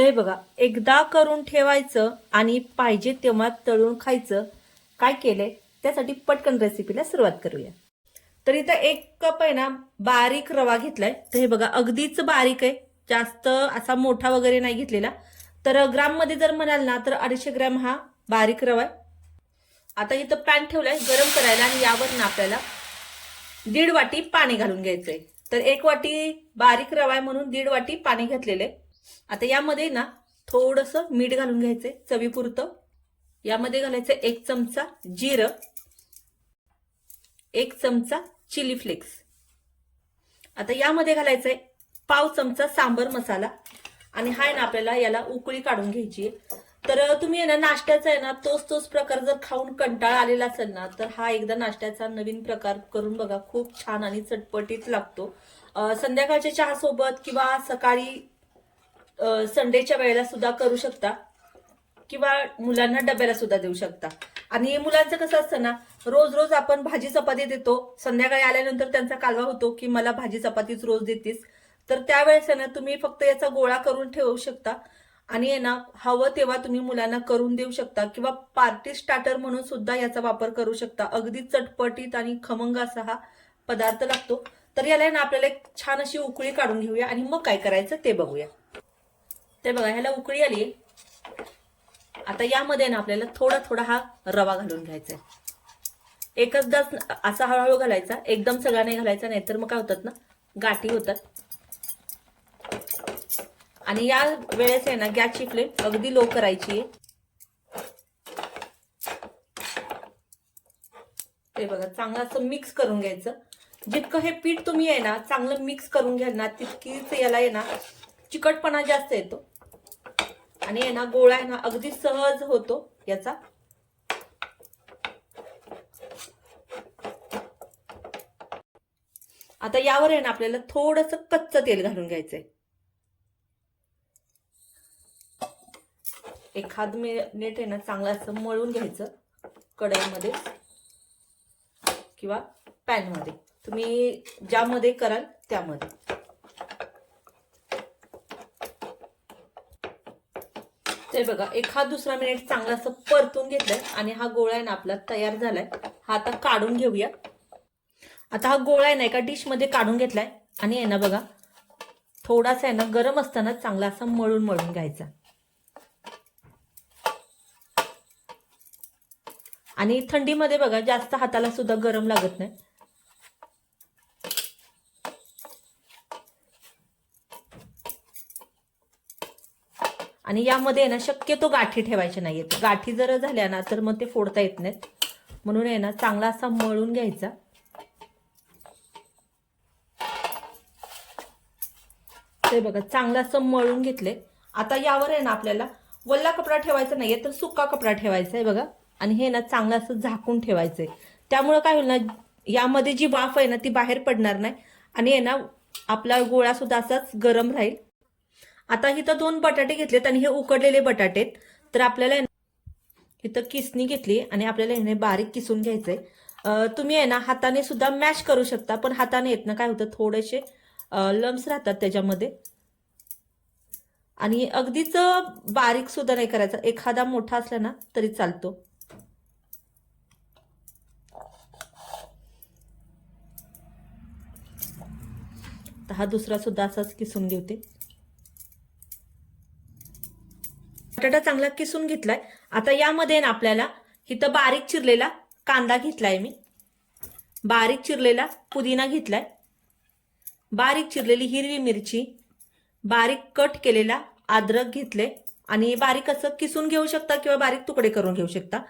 तर हे बघा एकदा करून ठेवायचं आणि पाहिजे तेव्हा तळून खायचं. काय केलंय? त्यासाठी पटकन रेसिपीला सुरुवात करूया. तर इथं एक कप आहे ना बारीक रवा घेतलाय. तर हे बघा अगदीच बारीक आहे. जास्त असा मोठा वगैरे नाही घेतलेला. तर ग्राममध्ये जर म्हणाल ना तर अडीचशे ग्रॅम हा बारीक रवा आहे. आता इथं पॅन ठेवलाय गरम करायला आणि यावर ना आपल्याला दीड वाटी पाणी घालून घ्यायचंय. तर एक वाटी बारीक रवा आहे म्हणून दीड वाटी पाणी घातलेलं आहे. आता यामध्ये ना थोडस मीठ घालून घ्यायचंय चवीपुरतं. यामध्ये घालायचं एक चमचा जिरं एक चमचा चिली फ्लेक्स. आता यामध्ये घालायचंय पाव चमचा सांबर मसाला. आणि हाय ना आपल्याला याला उकळी काढून घ्यायची आहे. तर तुम्ही आहे ना नाश्त्याचा आहे ना तोच तोच प्रकार जर खाऊन कंटाळा आलेला असेल ना तर हा एकदा नाश्त्याचा नवीन प्रकार करून बघा. खूप छान आणि चटपटीत लागतो. संध्याकाळच्या चहा सोबत किंवा सकाळी संडेच्या वेळेला सुद्धा करू शकता. किंवा मुलांना डब्याला सुद्धा देऊ शकता. आणि मुलांचं कसं असतं ना रोज रोज आपण भाजी चपाती देतो. संध्याकाळी आल्यानंतर त्यांचा कालवा होतो की मला भाजी चपातीच रोज देतीस. तर त्यावेळेस आहे ना तुम्ही फक्त याचा गोळा करून ठेवू शकता. आणि आहे ना हवं तेव्हा तुम्ही मुलांना करून देऊ शकता. किंवा पार्टी स्टार्टर म्हणून सुद्धा याचा वापर करू शकता. अगदी चटपटीत आणि खमंग असा हा पदार्थ लागतो. तर याला आहे ना आपल्याला एक छान अशी उकळी काढून घेऊया. आणि मग काय करायचं ते बघूया. ते बघा ह्याला उकळी आली. आता यामध्ये ना आपल्याला थोडा थोडा हा रवा घालून घ्यायचा आहे. एकचदाच असा हळूहळू घालायचा एकदम सगळा नाही घालायचा नाहीतर मग काय होतात ना गाठी होतात. आणि या वेळेस आहे ना गॅसची फ्लेम अगदी लो करायची आहे. ते बघा चांगलं असं मिक्स करून घ्यायचं. जितकं हे पीठ तुम्ही आहे ना चांगलं मिक्स करून घ्याल ना तितकीच याला आहे ना चिकटपणा जास्त येतो. आणि आहे ना गोळा आहे ना अगदी सहज होतो याचा. आता यावर आहे ना आपल्याला थोडस कच्च तेल घालून घ्यायचंय. एखाद मिनिट आहे ना चांगलं असं मळून घ्यायचं कढईमध्ये किंवा पॅनमध्ये. तुम्ही ज्यामध्ये कराल त्यामध्ये. ते बघा एखाद दुसरा मिनिट चांगला असं परतून घेतलंय आणि हा गोळा आहे ना आपला तयार झालाय. हा आता काढून घेऊया. आता हा गोळा आहे ना एका डिशमध्ये काढून घेतलाय. आणि आहे ना बघा थोडासा आहे ना गरम असताना चांगला असा मळून मळून घ्यायचा. आणि थंडीमध्ये बघा जास्त हाताला सुद्धा गरम लागत नाही. आणि यामध्ये आहे ना शक्यतो गाठी ठेवायच्या नाहीयेत गाठी जर झाल्या ना तर मग ते फोडता येत नाहीत. म्हणून आहे ना चांगला असा मळून घ्यायचा. ते बघा चांगलं असं मळून घेतले आता यावर आहे ना आपल्याला वल्ला कपडा ठेवायचा नाहीये तर सुका कपडा ठेवायचा आहे बघा. आणि हे ना चांगलं असं झाकून ठेवायचंय. त्यामुळं काय होईल ना यामध्ये जी वाफ आहे ना ती बाहेर पडणार नाही. आणि आहे ना आपला गोळा सुद्धा असाच गरम राहील. आता इथं दोन बटाटे घेतलेत आणि हे उकडलेले बटाटे तर आपल्याला इथं किसणी घेतली आणि आपल्याला ह्याने बारीक किसून घ्यायचंय. तुम्ही आहे ना हाताने सुद्धा मॅश करू शकता पण हाताने येत ना काय होतं थोडेसे लम्स राहतात त्याच्यामध्ये. आणि अगदीच बारीक सुद्धा नाही करायचा. एखादा मोठा असला ना तरी चालतो. तर हा दुसरा सुद्धा असाच किसून घेते. बटाटा चांगला किसून घेतलाय. आता यामध्ये ना आपल्याला इथं बारीक चिरलेला कांदा घेतलाय मी. बारीक चिरलेला पुदिना घेतलाय. बारीक चिरलेली हिरवी मिरची बारीक कट केलेला अद्रक घेतले आणि बारीक असं किसून घेऊ शकता किंवा बारीक तुकडे करून घेऊ शकता.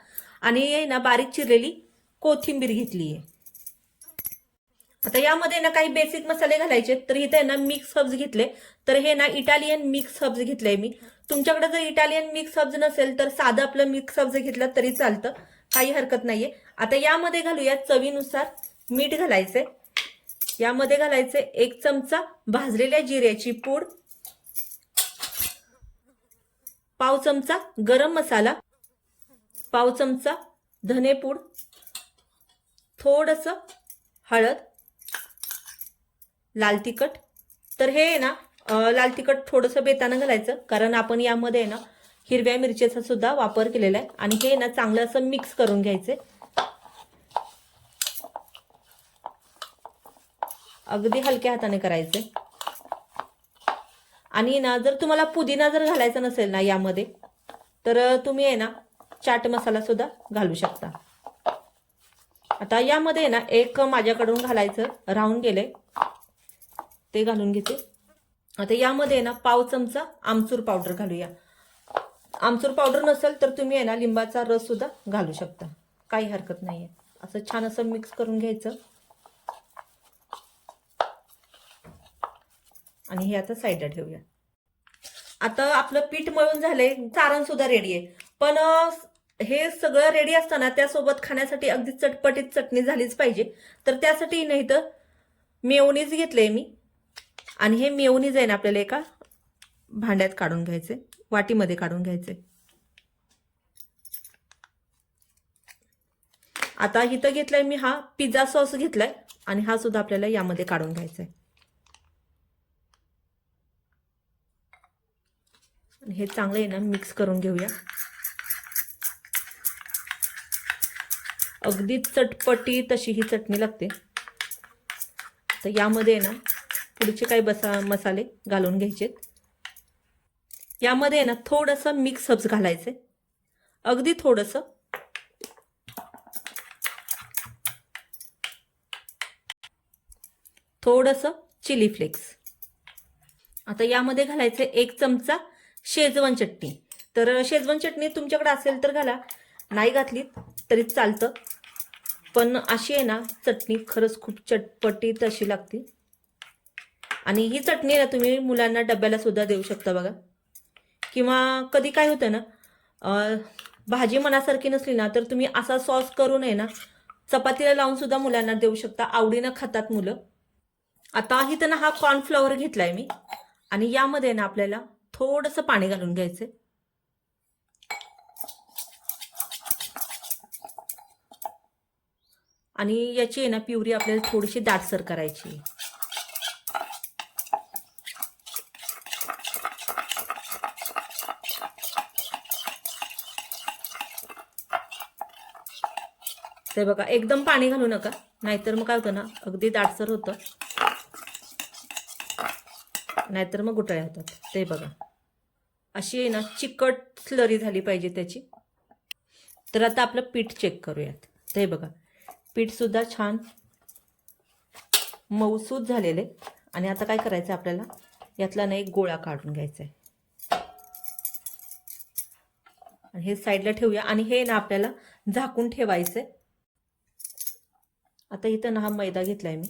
आणि हे ना बारीक चिरलेली कोथिंबीर घेतली आहे. आता यामध्ये ना काही बेसिक मसाले घालायचे तर इथे ना मिक्स हब्स घेतले. तर हे ना इटालियन मिक्स हब्स घेतले मी. तुमच्याकडे जर इटालियन मिक्स सब्ज नसेल तर साधं आपलं मिक्स सब्ज घेतलं तरी चालतं. काही हरकत नाहीये. आता यामध्ये घालूया चवीनुसार मीठ घालायचंय. यामध्ये घालायचे एक चमचा भाजलेल्या जिऱ्याची पूड. पाव चमचा गरम मसाला. पाव चमचा धनेपूड थोडस हळद. लाल तिखट. तर हे ना लाल तिखट थोडंसं बेतानं घालायचं कारण आपण यामध्ये आहे ना हिरव्या मिरचीचा सुद्धा वापर केलेला आहे. आणि हे ना चांगलं असं मिक्स करून घ्यायचे अगदी हलक्या हाताने करायचे आणि ना जर तुम्हाला पुदिना जर घालायचा नसेल ना यामध्ये तर तुम्ही आहे ना चाट मसाला सुद्धा घालू शकता. आता यामध्ये आहे ना एक माझ्याकडून घालायचं राहून गेले ते घालून घेते. आता यामध्ये आहे ना पाव चमचा आमचूर पावडर घालूया. आमचूर पावडर नसेल तर तुम्ही आहे ना लिंबाचा रस सुद्धा घालू शकता. काही हरकत नाही आहे असं छान असं मिक्स करून घ्यायचं. आणि हे आता साईडला ठेवूया. आता आपलं पीठ मळून झालंय चारण सुद्धा रेडी आहे. पण हे सगळं रेडी असताना त्यासोबत खाण्यासाठी अगदी चटपटीत चटणी झालीच पाहिजे. तर त्यासाठी नाही तर मेवणीच घेतलंय मी. आणि हे मेवनीज आहे ना आपल्याला एका भांड्यात काढून घ्यायचे वाटीमध्ये काढून घ्यायचे. आता इथं घेतलाय मी हा पिझ्झा सॉस घेतलाय आणि हा सुद्धा आपल्याला यामध्ये काढून घ्यायचा आहे हे चांगलं आहे ना मिक्स करून घेऊया. अगदी चटपटी तशी ही चटणी लागते. तर यामध्ये आहे ना पुढचे काही बसा मसाले घालून घ्यायचेत. यामध्ये आहे ना थोडंसं मिक्स हब्स घालायचे अगदी थोडंसं. थोडंसं चिली फ्लेक्स आता यामध्ये घालायचे एक चमचा शेजवान चटणी. तर शेजवान चटणी तुमच्याकडे असेल तर घाला. नाही घातली तरी चालतं. पण अशी आहे ना चटणी खरंच खूप चटपटीत अशी लागते. आणि ही चटणी ना तुम्ही मुलांना डब्याला सुद्धा देऊ शकता बघा. किंवा कधी काय होतं ना भाजी मनासारखी नसली ना तर तुम्ही असा सॉस करून आहे ना चपातीला लावून सुद्धा मुलांना देऊ शकता. आवडीनं खातात मुलं. आता ही ना हा कॉर्नफ्लॉवर घेतलाय मी. आणि यामध्ये ना आपल्याला थोडंसं पाणी घालून घ्यायचं आणि याची आहे ना प्युरी आपल्याला थोडीशी दाटसर करायची ते बघा एकदम पाणी घालू नका. नाहीतर मग काय होतं ना अगदी दाटसर होतं. नाहीतर मग गुटळ्या होतात. ते बघा. अशी आहे ना चिकट स्लरी झाली पाहिजे त्याची. तर आता आपलं पीठ चेक करूयात. ते बघा. पीठ सुद्धा छान मऊसूद झालेले आणि आता काय करायचं आपल्याला? यातला ना एक गोळा काढून घ्यायचा आहे. आणि हे साईडला ठेवूया. आणि हे ना आपल्याला झाकून ठेवायचं आहे. आता इथं ना हा मैदा घेतलाय मी.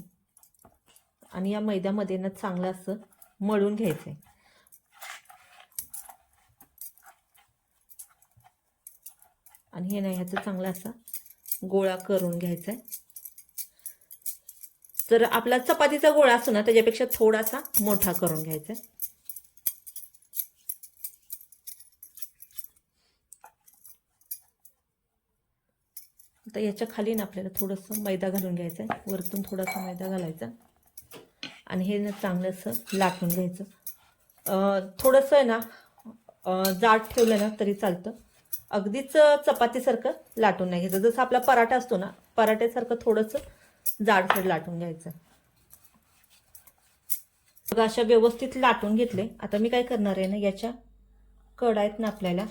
आणि या मैद्यामध्ये ना चांगलं असं मळून घ्यायचं आहे आणि हे ना ह्याचा चांगला असा गोळा करून घ्यायचा आहे तर आपला चपातीचा गोळा असतो ना त्याच्यापेक्षा थोडासा मोठा करून घ्यायचा आहे आता याच्या खाली ना आपल्याला थोडंसं मैदा घालून घ्यायचा आहे. वरतून थोडासा मैदा घालायचा आणि हे ना चांगलं असं लाटून घ्यायचं. थोडंसं आहे ना जाड ठेवलं ना तरी चालतं. अगदीच चपातीसारखं लाटून नाही घ्यायचं. जसं आपला पराठा असतो ना पराठ्यासारखं थोडंसं जाडसर लाटून घ्यायचं. बघा अशा व्यवस्थित लाटून घेतले. आता मी काय करणार आहे ना याच्या कड आहेत ना आपल्याला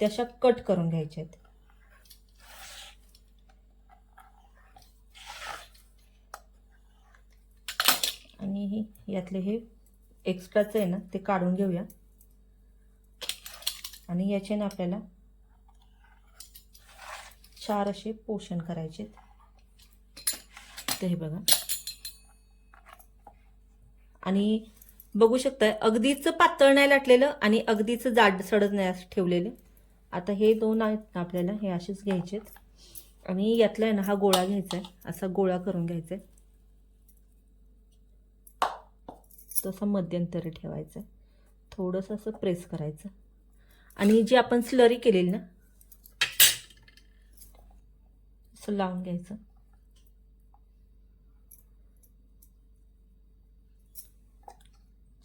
त्या अशा कट करून घ्यायच्या आहेत. आणि यातले हे एक्स्ट्राचं आहे ना ते काढून घेऊया. आणि याचे ना आपल्याला चार असे पोषण करायचे ते हे बघा. आणि बघू शकताय अगदीच पातळ नाही लाटलेलं आणि अगदीच जाड सडत नाही असं ठेवलेलं. आता हे दोन आहेत ना आपल्याला हे असेच घ्यायचेत. आणि यातला आहे ना हा गोळा घ्यायचा आहे असा गोळा करून घ्यायचा आहे तसं मध्यंतरी ठेवायचं. थोडंसं असं प्रेस करायचं. आणि जी आपण स्लरी केलेली ना असं लावून घ्यायचं.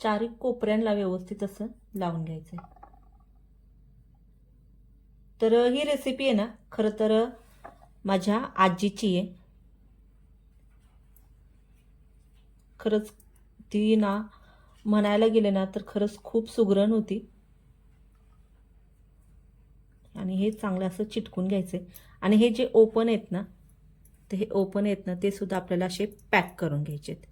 चारी कोपऱ्यांना व्यवस्थित असं लावून घ्यायचं आहे तर ही रेसिपी आहे ना खरं तर माझ्या आजीची आहे. खरंच ती ना म्हणायला गेले ना तर खरंच खूप सुगरण होती. आणि हे चांगलं असं चिटकून घ्यायचं आणि हे जे ओपन आहेत ना तर हे ओपन आहेत ना ते सुद्धा आपल्याला असे पॅक करून घ्यायचे आहेत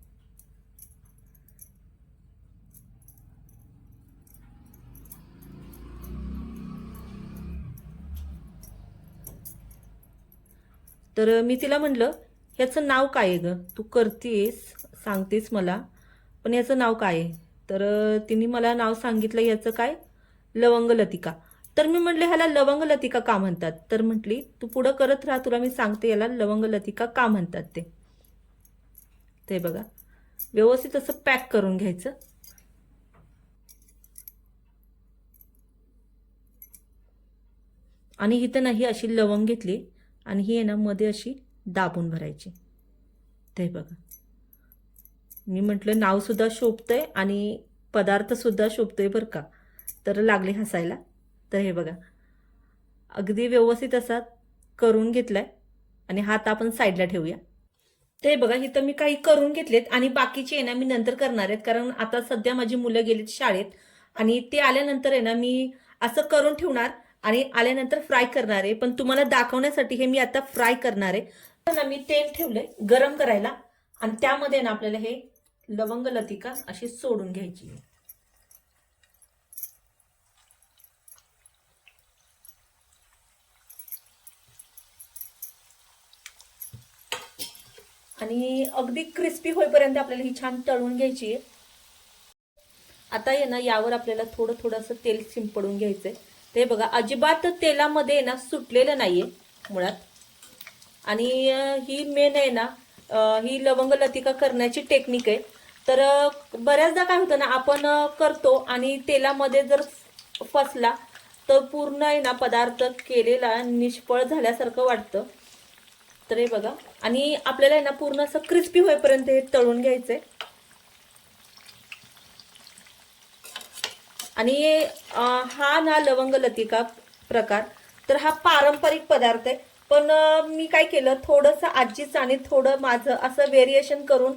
तर मी तिला म्हटलं ह्याचं नाव काय आहे गं? तू करतेस सांगतेस मला? पण याचं नाव काय? आहे तर तिने मला नाव सांगितलं याचं काय? लवंग लतिका. तर मी म्हटले ह्याला लवंग लतिका का म्हणतात? तर म्हटली तू पुढं करत राहा तुला मी सांगते याला लवंग लतिका का म्हणतात ते. ते बघा व्यवस्थित असं पॅक करून घ्यायचं. आणि इथं ना ही अशी लवंग घेतली आणि ही आहे ना मध्ये अशी दाबून भरायची. ते बघा. मी म्हटलं नावसुद्धा शोभतंय आणि पदार्थसुद्धा शोभतोय बरं का. तर लागले हसायला. तर हे बघा. अगदी व्यवस्थित असा करून घेतलाय. आणि हात आपण साईडला ठेवूया. ते बघा इथं मी काही करून घेतलेत आणि बाकीचे आहे ना मी नंतर करणार आहेत. कारण आता सध्या माझी मुलं गेलीत शाळेत आणि ते आल्यानंतर आहे ना मी असं करून ठेवणार आणि आल्यानंतर फ्राय करणार आहे. पण तुम्हाला दाखवण्यासाठी हे मी आता फ्राय करणार आहे. तर ना मी तेल ठेवलंय गरम करायला. आणि त्यामध्ये ना आपल्याला हे लवंग लतिका अशी सोडून घ्यायची. आणि अगदी क्रिस्पी होईपर्यंत आपल्याला ही छान तळून घ्यायची. आहे आता आहे ना यावर आपल्याला थोडं थोडंसं तेल शिंपडून घ्यायचंय. ते बघा अजिबात तेलामध्ये ना सुटलेलं नाहीये मुळात. आणि ही मेन आहे ना ही लवंग लतिका करण्याची टेक्निक आहे. तर बऱ्याचदा काय होतं ना आपण करतो आणि तेलामध्ये जर फसला तर पूर्ण आहे ना पदार्थ केलेला निष्फळ झाल्यासारखं वाटतं. तर हे बघा. आणि आपल्याला आहे ना पूर्ण असं क्रिस्पी होईपर्यंत हे तळून घ्यायचंय. आणि हा ना लवंग लतिका प्रकार. तर हा पारंपरिक पदार्थ आहे. पण मी काय केलं थोडंसं आजीचं आणि थोडं माझं असं व्हेरिएशन करून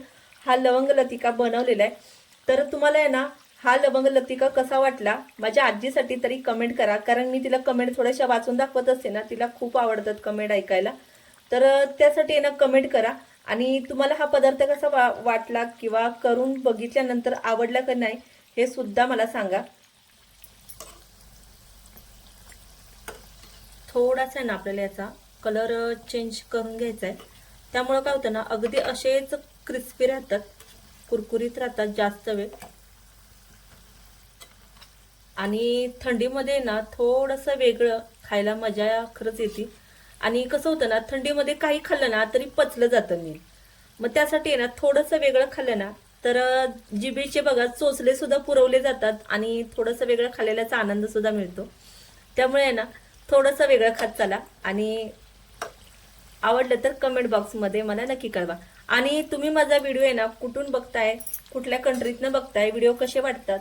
हा लवंग लतिका बनवलेला आहे. तर तुम्हाला आहे ना हा लवंग लतिका कसा वाटला? माझ्या आजीसाठी तरी कमेंट करा. कारण मी तिला कमेंट थोड्याशा वाचून दाखवत असते ना तिला खूप आवडतात कमेंट ऐकायला. तर त्यासाठी आहे ना कमेंट करा. आणि तुम्हाला हा पदार्थ कसा वा वाटला किंवा करून बघितल्यानंतर आवडला का नाही हे सुद्धा मला सांगा. थोडासा ना आपल्याला याचा कलर चेंज करून घ्यायचा आहे. त्यामुळं काय होतं ना अगदी असेच क्रिस्पी राहतात कुरकुरीत राहतात जास्त वेळ. आणि थंडीमध्ये ना थोडंसं वेगळं खायला मजा खरंच येते. आणि कसं होतं ना थंडीमध्ये काही खाल्लं ना तरी पचलं जातं मी मग त्यासाठी आहे ना थोडंसं वेगळं खाल्लं ना तर जिबेचे बघा चोचले सुद्धा पुरवले जातात आणि थोडंसं वेगळं खाल्लेल्याचा आनंद सुद्धा मिळतो. त्यामुळे आहे ना थोडंसं वेगळं खात चला आणि आवडलं तर कमेंट बॉक्समध्ये मला नक्की कळवा. आणि तुम्ही माझा व्हिडिओ आहे ना कुठून बघताय कुठल्या कंट्रीतनं बघताय व्हिडिओ कसे वाटतात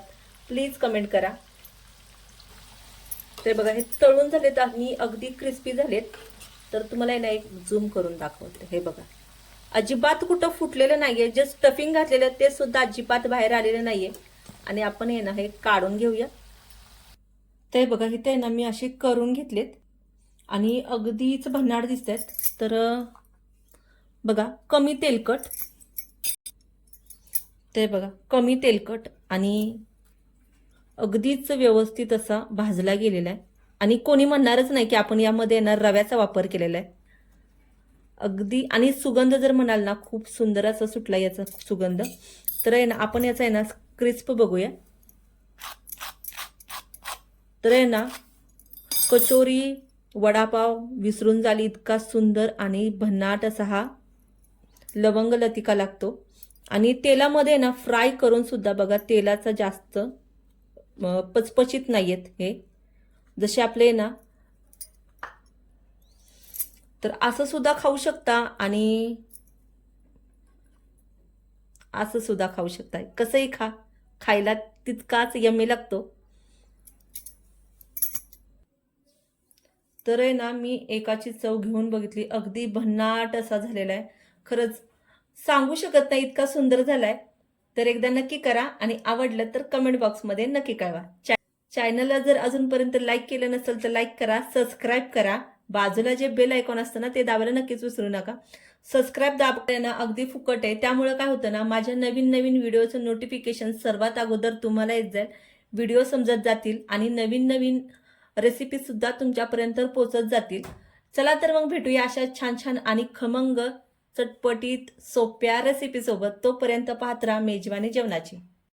प्लीज कमेंट करा. ते बघा हे तळून झालेत आणि अगदी क्रिस्पी झालेत. तर तुम्हाला आहे ना एक झूम करून दाखवते. हे बघा. अजिबात कुठं फुटलेलं नाहीये. जे स्टफिंग घातलेलं ते सुद्धा अजिबात बाहेर आलेलं नाहीये. आणि आपण हे ना हे काढून घेऊया. ते बघा इथे आहे ना मी असे करून घेतलेत. आणि अगदीच भन्नाड दिसत आहेत तर बघा कमी तेलकट. ते बघा कमी तेलकट आणि अगदीच व्यवस्थित असा भाजला गेलेला आहे. आणि कोणी म्हणणारच नाही की आपण यामध्ये ना रव्याचा वापर केलेला आहे. अगदी आणि सुगंध जर म्हणाल ना खूप सुंदर असा सुटला याचा सुगंध. तर आहे ना आपण याचा आहे ना क्रिस्प बघूया. तर आहे ना कचोरी वडापाव विसरून झाली इतका सुंदर आणि भन्नाट असा हा लवंग लतिका लागतो. आणि तेलामध्ये ना फ्राय करून सुद्धा बघा तेलाचा जास्त पचपचित नाही आहेत हे. जसे आपले ना तर असं सुद्धा खाऊ शकता आणि असं सुद्धा खाऊ शकता. कसंही खा खायला तितकाच यमी लागतो. तर आहे ना मी एकाची चव घेऊन बघितली. अगदी भन्नाट असा झालेला आहे. खरंच सांगू शकत नाही इतका सुंदर झालाय. तर एकदा नक्की करा आणि आवडलं तर कमेंट बॉक्समध्ये नक्की कळवा. चॅ- चॅनलला जर अजूनपर्यंत लाईक केलं नसेल तर लाईक करा सबस्क्राईब करा. बाजूला जे बेल आयकॉन असतं ना ते दाबायला नक्कीच विसरू नका. सबस्क्राईब दाबल्यानं अगदी फुकट आहे. त्यामुळे काय होतं ना माझ्या नवीन नवीन व्हिडिओचं नोटिफिकेशन सर्वात अगोदर तुम्हाला येत जाईल. व्हिडिओ समजत जातील आणि नवीन नवीन रेसिपीसुद्धा तुमच्यापर्यंत पोचत जातील. चला तर मग भेटूया अशा छान छान आणि खमंग चटपटीत सोप्या रेसिपीसोबत तोपर्यंत पाहत राहा मेजवानी जेवणाची.